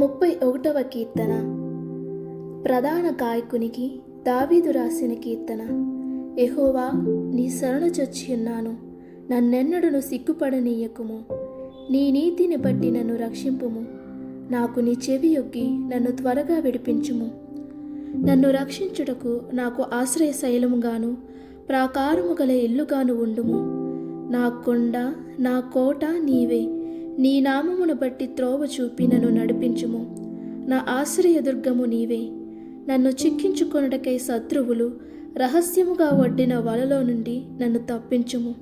ముప్పై ఒకటవ కీర్తన. ప్రధాన గాయకునికి దావీదు రాసిన కీర్తన. ఎహోవా నీ శరణు చొచ్చి ఉన్నాను. నన్నెన్నడును సిగ్గుపడనీయకుము. నీ నీతిని బట్టి నన్ను రక్షింపుము. నాకు నీ చెవి యొగ్గి నన్ను త్వరగా విడిపించుము. నన్ను రక్షించుటకు నాకు ఆశ్రయ శైలముగాను ప్రాకారము గల ఇల్లుగాను ఉండుము. నా కొండ నా కోట నీవే. నీ నామమును బట్టి త్రోవ చూపి నన్ను నడిపించుము. నా ఆశ్రయదుర్గము నీవే. నన్ను చిక్కించుకొనుటకై శత్రువులు రహస్యముగా వడ్డిన వలలో నుండి నన్ను తప్పించుము.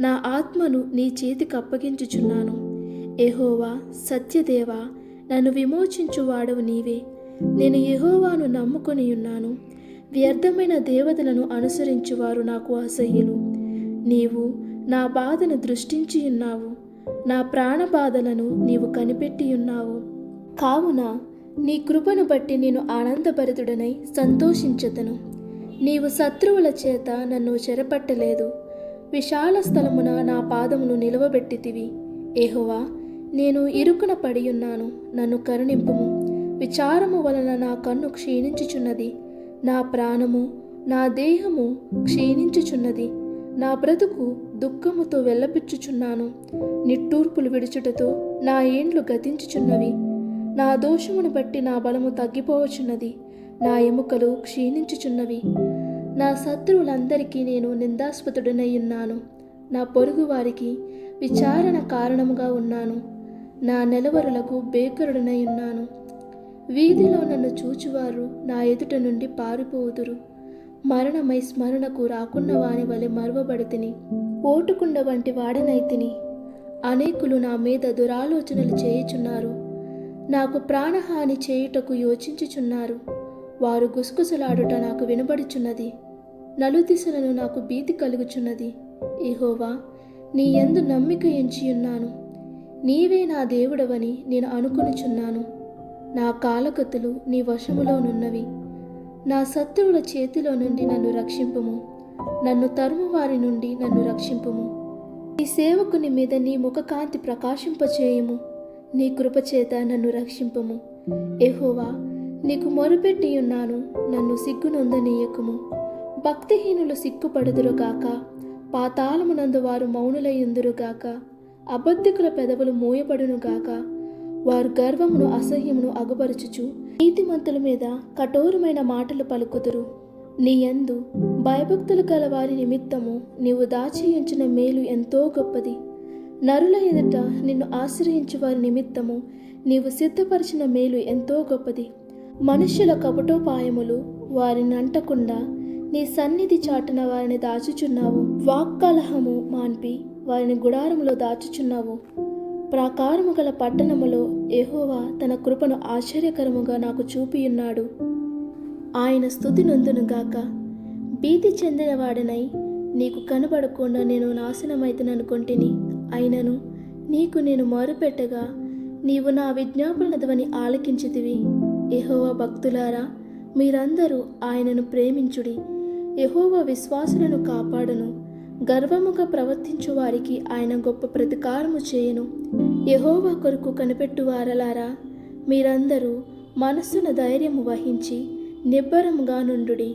నా ఆత్మను నీ చేతికి అప్పగించుచున్నాను. ఎహోవా సత్యదేవా నన్ను విమోచించువాడవు నీవే. నేను ఎహోవాను నమ్ముకొని ఉన్నాను. వ్యర్థమైన దేవతలను అనుసరించువారు నాకు అసహ్యులు. నీవు నా బాధను దృష్టించి ఉన్నావు. నా ప్రాణ బాధలను నీవు కనిపెట్టి ఉన్నావు కావున నీ కృపను బట్టి నేను ఆనందభరితుడనై సంతోషించతను. నీవు శత్రువుల చేత నన్ను చెరపట్టలేదు. విశాల స్థలమున నా పాదమును నిలవబెట్టితివి. ఏహోవా నేను ఇరుకున పడియున్నాను నన్ను కరుణింపుము. విచారము వలన నా కన్ను క్షీణించుచున్నది. నా ప్రాణము నా దేహము క్షీణించుచున్నది. నా బ్రతుకు దుఃఖముతో వెళ్ళపిచ్చుచున్నాను. నిట్టూర్పులు విడుచుటతో నా ఏండ్లు గతించుచున్నవి. నా దోషమును బట్టి నా బలము తగ్గిపోవచున్నది నా ఎముకలు క్షీణించుచున్నవి. నా శత్రువులందరికీ నేను నిందాస్పదుడనై ఉన్నాను నా పొరుగు వారికి విచారణ కారణముగా ఉన్నాను. నా నెలవరులకు బేకరుడనై ఉన్నాను వీధిలో నన్ను చూచువారు నా ఎదుట నుండి పారిపోవుదురు. మరణమై స్మరణకు రాకున్న వాని వలె మరువబడితిని ఓటుకుండ వంటి వాడనైతిని అనేకులు నా మీద దురాలోచనలు చేయుచున్నారు. నాకు ప్రాణహాని చేయుటకు యోచించుచున్నారు. వారు గుసగుసలాడుట నాకు వినబడుచున్నది. నలుదిశలను నాకు భీతి కలుగుచున్నది. ఇహోవా నీ ఎందు నమ్మిక ఎంచియున్నాను. నీవే నా దేవుడవని నేను అనుకొనుచున్నాను. నా కాలకతులు నీ వశములోనున్నవి నా శత్రువుల చేతిలో నుండి నన్ను రక్షింపుము. నన్ను తరుము వారి నుండి నన్ను రక్షింపుము. నీ సేవకుని మీద నీ ముఖకాంతి ప్రకాశింపచేయము నీ కృపచేత నన్ను రక్షింపము. ఎహోవా నీకు మొరుపెట్టి ఉన్నాను నన్ను సిగ్గునొందనీయకుము భక్తిహీనులు సిగ్గుపడుదురుగాక పాతాళమునందు వారు మౌనులయ్యుందురుగాక అబద్ధికుల పెదవులు మూయబడునుగాక వారు గర్వమును అసహ్యమును అగుపరచుచు నీతిమంతుల మీద కఠోరమైన మాటలు పలుకుదురు. నీ యందు భయభక్తులు గల వారి నిమిత్తము నీవు దాచి మేలు ఎంతో గొప్పది. నరుల ఎదుట నిన్ను ఆశ్రయించు వారి నిమిత్తము నీవు సిద్ధపరిచిన మేలు ఎంతో గొప్పది. మనుష్యుల కపటోపాయములు వారిని అంటకుండా నీ సన్నిధి చాటున వారిని దాచుచున్నావు. వాక్కలహము మాన్పి వారిని గుడారములో దాచుచున్నావు. ప్రాకారము గల పట్టణములో ఎహోవా తన కృపను ఆశ్చర్యకరముగా నాకు చూపియున్నాడు. ఆయన స్థుతి నొందునుగాక భీతి చెందినవాడనై నీకు కనబడకుండా నేను నాశనమైతననుకొంటిని. అయినను నీకు నేను మారుపెట్టగా నీవు నా విజ్ఞాపన ధ్వని ఆలకించితివి. ఎహోవా భక్తులారా మీరందరూ ఆయనను ప్రేమించుడి. ఎహోవా విశ్వాసులను కాపాడును. గర్వముగా ప్రవర్తించు వారికి ఆయన గొప్ప ప్రతికారము చేయను. యహోవా కొరకు కనిపెట్టువారలారా మీరందరూ మనస్సున ధైర్యము వహించి నిబ్బరముగా నుండుడి.